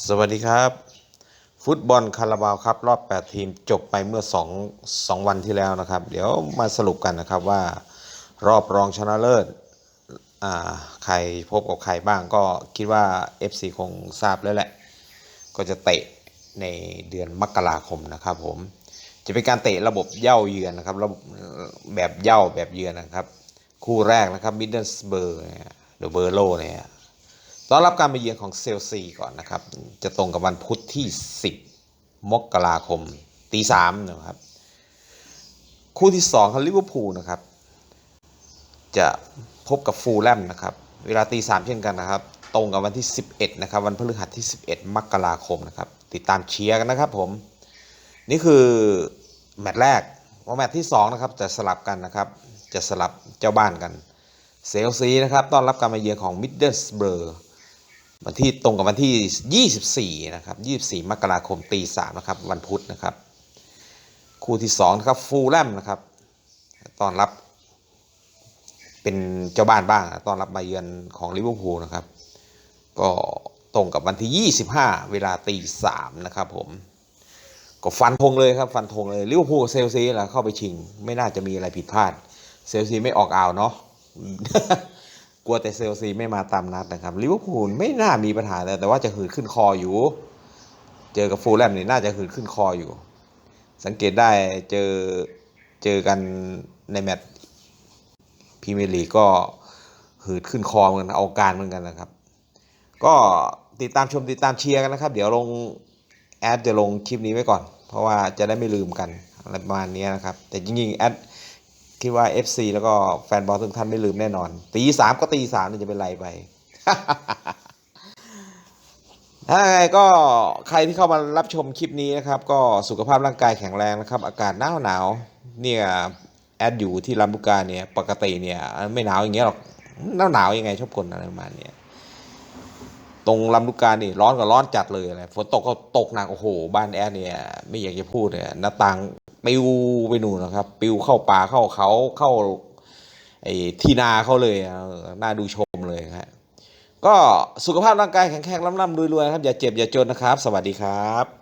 สวัสดีครับ ฟุตบอลคาราบาวครับ รอบ 8 ทีมจบไปเมื่อ 2 2 วันที่แล้วนะครับ เดี๋ยวมาสรุปกันนะครับว่ารอบรองชนะเลิศใครพบกับใครบ้างก็คิดว่า FC คงทราบแล้วแหละ ก็จะเตะในเดือนมกราคมนะครับผม จะเป็นการเตะระบบเย่าเยือนนะครับระบบแบบเย่าแบบเยือนนะครับ คู่แรกนะครับมิดเดิลสเบอร์เดอะเบอร์โลเนี่ย ต้อนรับการมาเยือนของเซลซีก่อนนะครับ จะตรงกับวันพุธที่ 10 มกราคมตีสามนะครับ คู่ที่2ครับลิเวอร์พูลนะครับ จะพบกับฟูลแลมนะครับ เวลาตีสามเช่นกันนะครับ ตรงกับวันที่ 11 นะครับ วันพฤหัสที่ 11 มกราคมนะครับ ติดตามเชียร์กันนะครับผม นี่คือแมตช์แรกว่าแมตช์ที่ 2 นะครับ จะสลับกันนะครับ จะสลับเจ้าบ้านกันเซลซีนะครับ ต้อนรับการมาเยือนของมิดเดิลสเบอร์ วันที่ตรงกับวันที่ 24 นะครับ 24 มกราคมตีสามนะครับ วันพุธนะครับ คู่ที่2นะครับฟูลแลมนะครับตอนรับ เป็นเจ้าบ้านบ้างตอนรับมาเยือนของลิเวอร์พูลนะครับ ก็ตรงกับวันที่ 25 เวลาตีสามนะครับผม ก็ฟันธงเลยครับ ฟันธงเลยลิเวอร์พูลเซลซีแหละเข้าไปชิง ไม่น่าจะมีอะไรผิดพลาด เซลซีไม่ออกอ่าวเนาะ กลัวแต่เซลซีไม่มาตามนัดนะครับลิเวอร์พูลไม่น่ามีปัญหาแต่แต่ว่าจะหืดขึ้นคออยู่ เจอกับฟูลแลมนี่น่าจะหืดขึ้นคออยู่ สังเกตได้เจอเจอกันในแมตช์พรีเมียร์ลีกก็หืดขึ้นคอเหมือนกันเอาการเหมือนกันนะครับ ก็ติดตามชมติดตามเชียร์กันนะครับ เดี๋ยวลงแอดจะลงคลิปนี้ไว้ก่อน เพราะว่าจะได้ไม่ลืมกันอะไรประมาณนี้นะครับ แต่จริงๆแอด คิดว่า FC แล้วก็แฟนบอลทุกท่านไม่ลืมแน่นอน ตีสามก็ตีสามนี่จะเป็นไรไปถ้าไงก็ใครที่เข้ามารับชมคลิปนี้นะครับ ก็สุขภาพร่างกายแข็งแรงนะครับ อากาศหนาวหนาวเนี่ยแอดอยู่ที่ลำลูกาเนี่ยปกติเนี่ย ไม่หนาวอย่างเงี้ยหรอกหนาวหนาวยังไงชอบคนอะไรประมาณเนี้ยตรงลำลูกกานี่ร้อนก็ร้อนจัดเลยอะไรฝนตกก็ตกหนักโอ้โห บ้านแอดเนี่ย ไม่อยากจะพูดเลยหน้าต่าง ปิวไปนู่นนะครับ ปิวเข้าป่าเข้าเขาเข้าไอ้ที่นาเขาเลยน่าดูชมเลยครับก็สุขภาพร่างกายแข็งแรงล่ำๆรวยๆนะครับอย่าเจ็บอย่าจนนะครับ สวัสดีครับ